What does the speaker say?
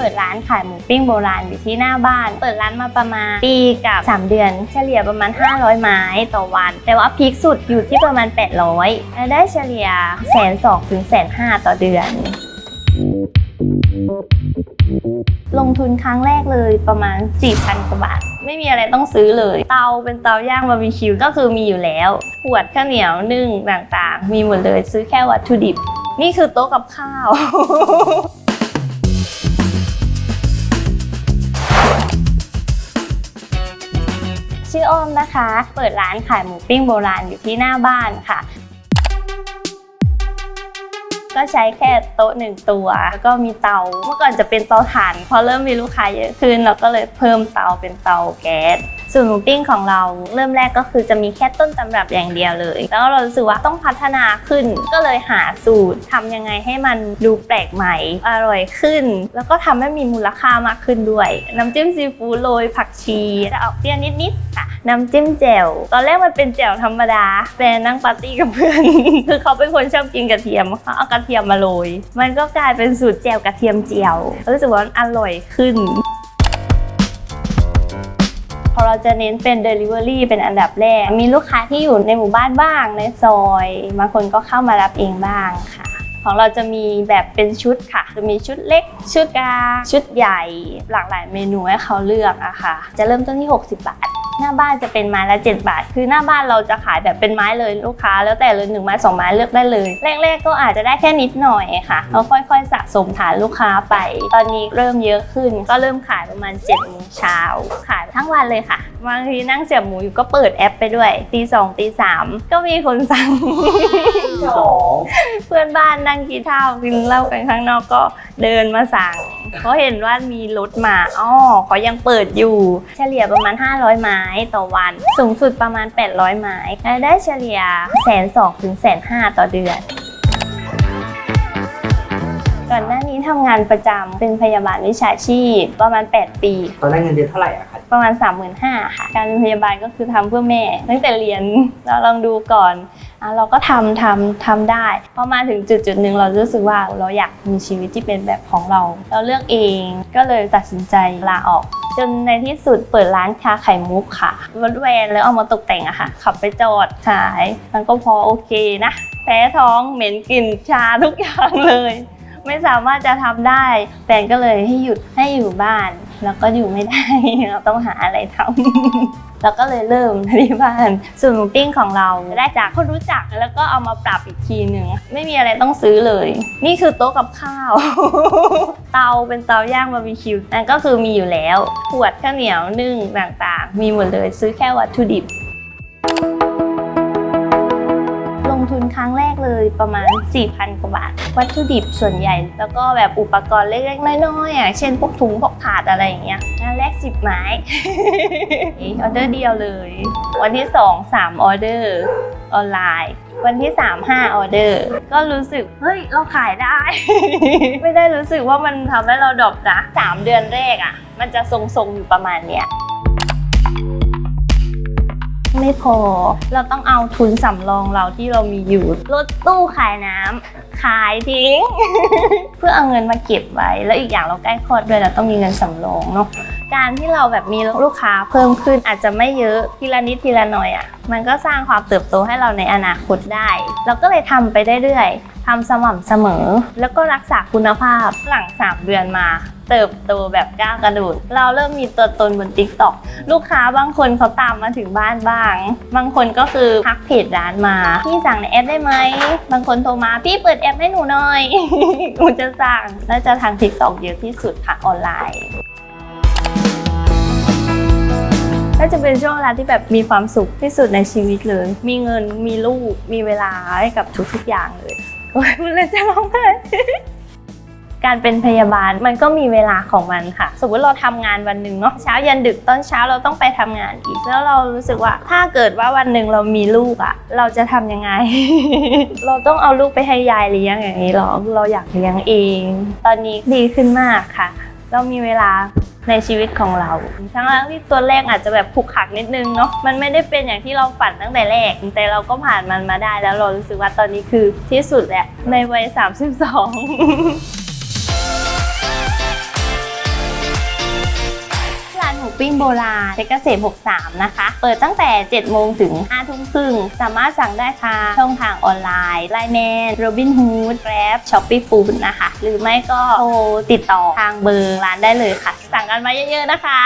เปิดร้านขายหมูปิ้งโบราณอยู่ที่หน้าบ้าน เปิดร้านมาประมาณปีกับ 3 เดือน เฉลี่ยประมาณ 500 ไม้ต่อวัน แต่ว่าพีคสุดอยู่ที่ประมาณ 800รายได้เฉลี่ยแสนสองถึงแสนห้าต่อเดือนลงทุนครั้งแรกเลยประมาณ 4,000 กว่าบาท ไม่มีอะไรต้องซื้อเลย เตาเป็นเตาย่างบาร์บีคิวก็คือมีอยู่แล้วขวดข้าวเหนียวนึ่งต่างๆ มีหมดเลยซื้อแค่วัตถุดิบ นี่คือโต๊ะกับข้าว อ้อมนะคะ เปิดร้านขายหมูปิ้งโบราณอยู่ที่หน้าบ้านค่ะ ก็ใช้แค่โต๊ะหนึ่งตัว แล้วก็มีเตา เมื่อก่อนจะเป็นเตาถ่าน พอเริ่มมีลูกค้าเยอะขึ้นเราก็เลยเพิ่มเตาเป็นเตาแก๊ส ส่วนหมูปิ้งของเราเริ่มแรกก็คือจะมีแค่ต้นตำรับอย่างเดียวเลย แล้วเรารู้สึกว่าต้องพัฒนาขึ้น ก็เลยหาสูตรทำยังไงให้มันดูแปลกใหม่อร่อยขึ้น แล้วก็ทำให้มีมูลค่ามากขึ้นด้วย น้ำจิ้มซีฟู้ดโรยผักชีจะออกเปรี้ยวนิดๆค่ะน้ำจิ้มแจ่วตอนแรกมันเป็นแจ่วธรรมดาแฟนนั่งปาร์ตี้กับเพื่อน คือเขาเป็นคนชอบกินกระเทียมเขาเอากระเทียมมาโรยมันก็กลายเป็นสูตรแจ่วกระเทียมเจียวรู้สึกว่ามันอร่อยขึ้น อเราจะเน้นเป็น Delivery เป็นอันดับแรก มีลูกค้าที่อยู่ในหมู่บ้านบ้างในซอยบางคนก็เข้ามารับเองบ้างค่ะ ของเราจะมีแบบเป็นชุดค่ะ จะมีชุดเล็ก ชุดกลางชุดใหญ่ หลากหลายเมนูให้เขาเลือกอะค่ะ จะเริ่มต้นที่ 60 บาท หน้าบ้านจะเป็นไม้ละ 7 บาท คือหน้าบ้านเราจะขายแบบเป็นไม้เลยลูกค้า แล้วแต่เลยหนึ่งไม้สองไม้เลือกได้เลยแรกๆก็อาจจะได้แค่นิดหน่อยค่ะเราค่อยๆ สะสมฐานลูกค้าไป ตอนนี้เริ่มเยอะขึ้น ก็เริ่มขายประมาณ7จ็ดโมงเช้าขายทั้งวันเลยค่ะ บางทีนั่งเสียบหมูอยู่ก็เปิดแอปไปด้วยตีสองตีสามก็มีคนสั่ง สองเพื่อนบ้านนั่งกินข้าวกินเหล้ากันข้างนอกก็เดินมาสั่งเขาเห็นว่ามีรถมาอ๋อเขายังเปิดอยู่ เฉลี่ยประมาณ 500 ไม้ต่อวัน สูงสุดประมาณ 800 ไม้รายได้เฉลี่ยแสนสองถึงแสนห้าต่อเดือน ก่อนหน้านี้ทำงานประจำเป็นพยาบาลวิชาชีพประมาณ 8 ปี ตอนแรกเงินเดือนเท่าไหร่อะคะ ประมาณ 35,000ค่ะ การเป็นพยาบาลก็คือทำเพื่อแม่ ตั้งแต่เรียนเราลองดูก่อนอเราก็ทำทำทำได้พอมาถึงจุดจุดหนึ่งเรารู้สึกว่าเราอยากมีชีวิตที่เป็นแบบของเรา เราเลือกเองก็เลยตัดสินใจลาออกจนในที่สุดเปิดร้านชาไข่มุกค่ะรถแวนแล้วเอามาตกแต่งอะค่ะ ขับไปจอดขาย มันก็พอโอเคนะ แพ้ท้องเหม็นกลิ่นชาทุกอย่างเลย ไม่สามารถจะทำได้แฟนก็เลยให้หยุดให้อยู่บ้าน แล้วก็อยู่ไม่ได้เราต้องหาอะไรทำแล้วก็เลยเริ่มที่บ้านส่วนหมูปิ้งของเราได้จากคนรู้จักแล้วก็เอามาปรับอีกทีหนึ่งไม่มีอะไรต้องซื้อเลย นี่คือโต๊ะกับข้าว เตาเป็นเตาย่างบาร์บีคิวนั่นก็คือมีอยู่แล้วขวดข้าวเหนียวนึ่งต่างๆ มีหมดเลยซื้อแค่วัตถุดิบ ทุนครั้งแรกเลยประมาณ 4,000 กว่าบาท วัตถุดิบส่วนใหญ่ แล้วก็แบบอุปกรณ์เล็กๆ น้อยๆอะเช่นพวกถุงพวกถาดอะไรอย่างเงี้ยงานแรก 10 ไม้ออเดอร์เดียวเลย วันที่ 2 3 ออเดอร์ออนไลน์วันที่ 3 5 ออเดอร์ ก็รู้สึก เฮ้ย เราขายได้ ไม่ได้รู้สึกว่ามันทำให้เราดรอปนะ 3 เดือนแรกอะ มันจะทรงๆอยู่ประมาณเนี้ย ไม่พอ เราต้องเอาทุนสำรองเราที่เรามีอยู่ รถตู้ขายน้ำ ขายทิ้ง เพื่อเอาเงินมาเก็บไว้ แล้วอีกอย่างเราใกล้คลอดด้วยเราต้องมีเงินสำรองเนาะการที่เราแบบมีลูกค้าเพิ่มขึ้นอาจจะไม่เยอะทีละนิดทีละหน่อยอะ่ะ มันก็สร้างความเติบโตให้เราในอนาคตได้ เราก็เลยทำไปเรื่อยๆทำสม่ำเสมอ แล้วก็รักษาคุณภาพหลัง 3 เดือนมาเติบโตแบบก้าวกระโดด เราเริ่มมีตัวตนบน t ิ k t o k ลูกค้าบางคนเขาตามมาถึงบ้านบ้าง บางคนก็คือทักเพจร้านมา พี่สั่งในแอปได้ไหม บางคนโทรมาพี่เปิดแอปให้หนูหน่อย หนูจะสั่งและจะทาง t ิ k t o k เยอะที่สุดค่ะออนไลน์ก็จะเป็นช่วงเวลาที่แบบมีความสุขที่สุดในชีวิตเลย มีเงินมีลูกมีเวลาให้กับทุกๆอย่างเลยโอ้ยมันเลยจะร้องไห้ การเป็นพยาบาลมันก็มีเวลาของมันค่ะ สมมติเราทำงานวันหนึ่งเนาะเช้ายันดึกตอนเช้าเราต้องไปทำงานอีก แล้วเรารู้สึกว่าถ้าเกิดว่าวันหนึ่งเรามีลูกอะ่ะ เราจะทำยังไง เราต้องเอาลูกไปให้ยายเลี้ยงอย่างนี้หรอเราอยากเลี้ยงเอง ตอนนี้ดีขึ้นมากค่ะ เรามีเวลาในชีวิตของเรา ทั้งที่ตัวแรกอาจจะแบบผูกขักนิดนึงเนาะ มันไม่ได้เป็นอย่างที่เราฝันตั้งแต่แรก แต่เราก็ผ่านมันมาได้แล้วเรารู้สึกว่าตอนนี้คือที่สุดแหละในวัย 32 ปิ้งโบราณเพชรเกษม 63 นะคะ เปิดตั้งแต่ 7 โมงถึง 5 ทุ่มครึ่ง สามารถสั่งได้ทางช่องทางออนไลน์ ไลน์แมนโรบินฮูดแกร็บช้อปปี้ฟู้ดนะคะ หรือไม่ก็โทรติดต่อทางเบอร์ร้านได้เลยค่ะ สั่งกันมาเยอะๆนะคะ